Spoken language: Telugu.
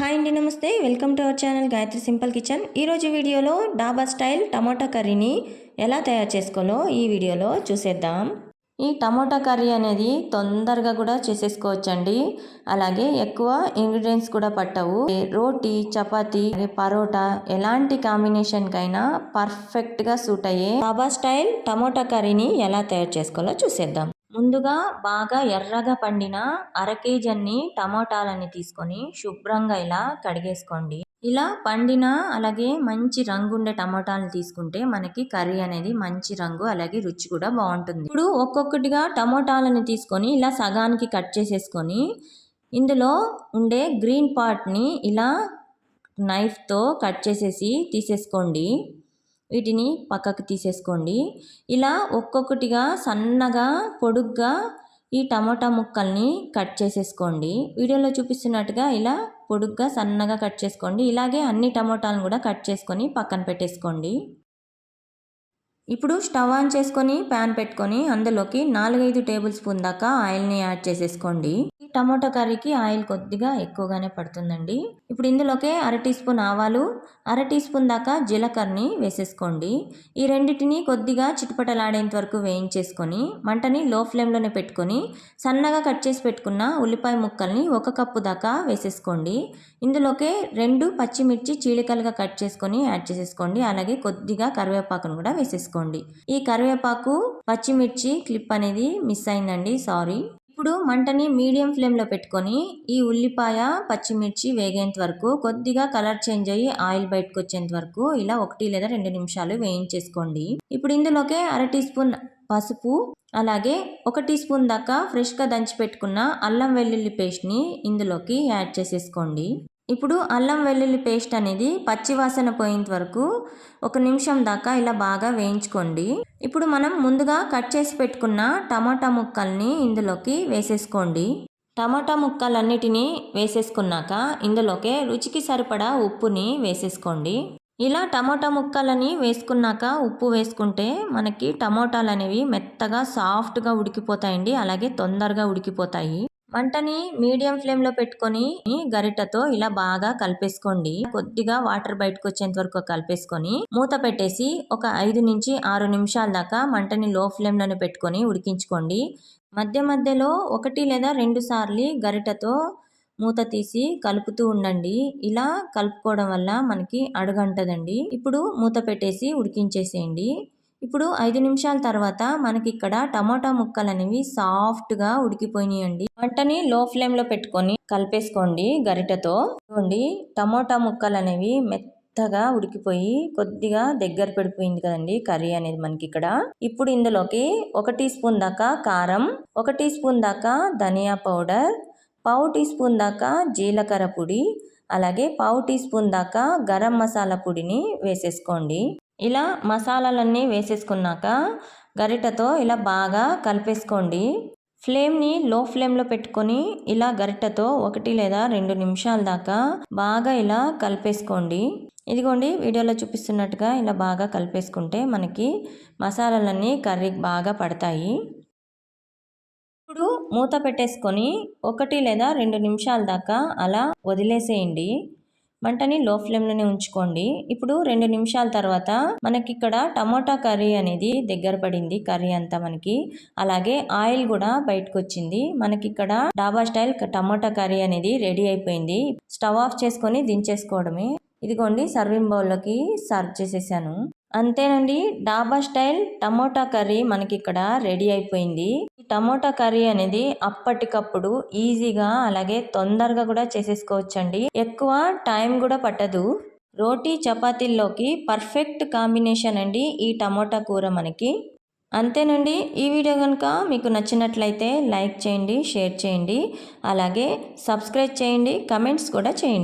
హాయ్ అండి నమస్తే. Welcome to our channel Gayatri simple kitchen. ఈరోజు వీడియోలో డాబా స్టైల్ టమోటా కర్రీని ఎలా తయారు చేసుకోవాలో ఈ వీడియోలో చూసేద్దాం. ఈ టమోటా కర్రీ అనేది తొందరగా కూడా చేసేసుకోవచ్చండి. అలాగే ఎక్కువ ఇంగ్రీడియంట్స్ కూడా పట్టవు. రోటీ చపాతీ పరోటా ఎలాంటి కాంబినేషన్కైనా పర్ఫెక్ట్గా సూట్ అయ్యే డాబా స్టైల్ టమోటా కర్రీని ఎలా తయారు చేసుకోవాలో చూసేద్దాం. ముందుగా బాగా ఎర్రగా పండిన అర కేజీ అన్ని టమోటాలని తీసుకొని శుభ్రంగా ఇలా కడిగేసుకోండి. ఇలా పండిన అలాగే మంచి రంగు ఉండే టమోటాలను తీసుకుంటే మనకి కర్రీ అనేది మంచి రంగు అలాగే రుచి కూడా బాగుంటుంది. ఇప్పుడు ఒక్కొక్కటిగా టమోటాలను తీసుకొని ఇలా సగానికి కట్ చేసేసుకొని ఇందులో ఉండే గ్రీన్ పార్ట్ని ఇలా నైఫ్తో కట్ చేసేసి తీసేసుకోండి. వీటిని పక్కకు తీసేసుకోండి. ఇలా ఒక్కొక్కటిగా సన్నగా పొడుగ్గా ఈ టమోటా ముక్కల్ని కట్ చేసేసుకోండి. వీడియోలో చూపిస్తున్నట్టుగా ఇలా పొడుగ్గా సన్నగా కట్ చేసుకోండి. ఇలాగే అన్ని టమోటాలను కూడా కట్ చేసుకొని పక్కన పెట్టేసుకోండి. ఇప్పుడు స్టవ్ ఆన్ చేసుకొని ప్యాన్ పెట్టుకొని అందులోకి నాలుగైదు టేబుల్ స్పూన్ దాకా ఆయిల్ని యాడ్ చేసేసుకోండి. టమాటో కర్రీకి ఆయిల్ కొద్దిగా ఎక్కువగానే పడుతుందండి. ఇప్పుడు ఇందులోకే అర టీ స్పూన్ ఆవాలు అర టీ స్పూన్ దాకా జీలకర్రని వేసేసుకోండి. ఈ రెండింటిని కొద్దిగా చిటపటలాడేంత వరకు వేయించేసుకొని మంటని లో ఫ్లేమ్లోనే పెట్టుకొని సన్నగా కట్ చేసి పెట్టుకున్న ఉల్లిపాయ ముక్కల్ని ఒక కప్పు దాకా వేసేసుకోండి. ఇందులోకే రెండు పచ్చిమిర్చి చీలికలుగా కట్ చేసుకొని యాడ్ చేసేసుకోండి. అలాగే కొద్దిగా కరివేపాకును కూడా వేసేసుకోండి. ఈ కరివేపాకు పచ్చిమిర్చి క్లిప్ అనేది మిస్ అయిందండి. సారీ. ఇప్పుడు మంటని మీడియం ఫ్లేమ్లో పెట్టుకొని ఈ ఉల్లిపాయ పచ్చిమిర్చి వేగేంత వరకు కొద్దిగా కలర్ చేంజ్ అయ్యి ఆయిల్ బయటకు వచ్చేంత వరకు ఇలా ఒకటి లేదా రెండు నిమిషాలు వేయించేసుకోండి. ఇప్పుడు ఇందులోకే అర టీ స్పూన్ పసుపు అలాగే ఒక టీ స్పూన్ దాకా ఫ్రెష్గా దంచి పెట్టుకున్న అల్లం వెల్లుల్లి పేస్ట్ని ఇందులోకి యాడ్ చేసేసుకోండి. ఇప్పుడు అల్లం వెల్లుల్లి పేస్ట్ అనేది పచ్చివాసన పోయేంత వరకు ఒక నిమిషం దాకా ఇలా బాగా వేయించుకోండి. ఇప్పుడు మనం ముందుగా కట్ చేసి పెట్టుకున్న టమాటా ముక్కల్ని ఇందులోకి వేసేసుకోండి. టమాటా ముక్కలన్నిటినీ వేసేసుకున్నాక ఇందులోకే రుచికి సరిపడా ఉప్పుని వేసేసుకోండి. ఇలా టమాటా ముక్కలని వేసుకున్నాక ఉప్పు వేసుకుంటే మనకి టమాటాలు అనేవి మెత్తగా సాఫ్ట్గా ఉడికిపోతాయండి. అలాగే తొందరగా ఉడికిపోతాయి. మంటని మీడియం ఫ్లేమ్లో పెట్టుకొని గరిటతో ఇలా బాగా కలిపేసుకోండి. కొద్దిగా వాటర్ బయటకు వచ్చేంత వరకు కలిపేసుకొని మూత పెట్టేసి ఒక ఐదు నుంచి ఆరు నిమిషాల దాకా మంటని లో ఫ్లేమ్లోనే పెట్టుకొని ఉడికించుకోండి. మధ్య మధ్యలో ఒకటి లేదా రెండు సార్లు గరిటతో మూత తీసి కలుపుతూ ఉండండి. ఇలా కలుపుకోవడం వల్ల మనకి అడుగంటదండి. ఇప్పుడు మూత పెట్టేసి ఉడికించేసేయండి. ఇప్పుడు ఐదు నిమిషాల తర్వాత మనకి ఇక్కడ టమాటా ముక్కలు అనేవి సాఫ్ట్గా ఉడికిపోయినాయండి. వంటని లో ఫ్లేమ్లో పెట్టుకొని కలిపేసుకోండి గరిటతో. చూడండి టమాటా ముక్కలు అనేవి మెత్తగా ఉడికిపోయి కొద్దిగా దగ్గర పడిపోయింది కదండి కర్రీ అనేది మనకి ఇక్కడ ఇప్పుడు ఇందులోకి ఒక టీ స్పూన్ దాకా కారం ఒక టీ స్పూన్ దాకా ధనియా పౌడర్ పావు టీ స్పూన్ దాకా జీలకర్ర పొడి అలాగే పావు టీ స్పూన్ దాకా గరం మసాలా పొడిని వేసేసుకోండి. ఇలా మసాలాలన్నీ వేసేసుకున్నాక గరిటతో ఇలా బాగా కలిపేసుకోండి. ఫ్లేమ్ని లో ఫ్లేమ్లో పెట్టుకొని ఇలా గరిటతో ఒకటి లేదా రెండు నిమిషాల దాకా బాగా ఇలా కలిపేసుకోండి. ఇదిగోండి వీడియోలో చూపిస్తున్నట్టుగా ఇలా బాగా కలిపేసుకుంటే మనకి మసాలాలన్నీ కర్రీకి బాగా పడతాయి. ఇప్పుడు మూత పెట్టేసుకొని ఒకటి లేదా రెండు నిమిషాల దాకా అలా వదిలేసేయండి. మంటని లో ఫ్లేమ్లోనే ఉంచుకోండి. ఇప్పుడు రెండు నిమిషాల తర్వాత మనకి ఇక్కడ టమోటా కర్రీ అనేది దగ్గర పడింది కర్రీ అంతా మనకి. అలాగే ఆయిల్ కూడా బయటకు వచ్చింది మనకి ఇక్కడ డాబా స్టైల్ టమోటా కర్రీ అనేది రెడీ అయిపోయింది. స్టవ్ ఆఫ్ చేసుకొని దించేసుకోవడమే. ఇదిగోండి సర్వింగ్ బౌల్లోకి సర్వ్ చేసేసాను. అంతేనండి డాబా స్టైల్ టమోటా కర్రీ మనకి ఇక్కడ రెడీ అయిపోయింది. టమోటా కర్రీ అనేది అప్పటికప్పుడు ఈజీగా అలాగే తొందరగా కూడా చేసేసుకోవచ్చండి. ఎక్కువ టైం కూడా పట్టదు. రోటీ చపాతీల్లోకి పర్ఫెక్ట్ కాంబినేషన్ అండి ఈ టమోటా కూర మనకి. అంతేనండి ఈ వీడియో కనుక మీకు నచ్చినట్లయితే లైక్ చేయండి షేర్ చేయండి అలాగే సబ్స్క్రైబ్ చేయండి కమెంట్స్ కూడా చేయండి.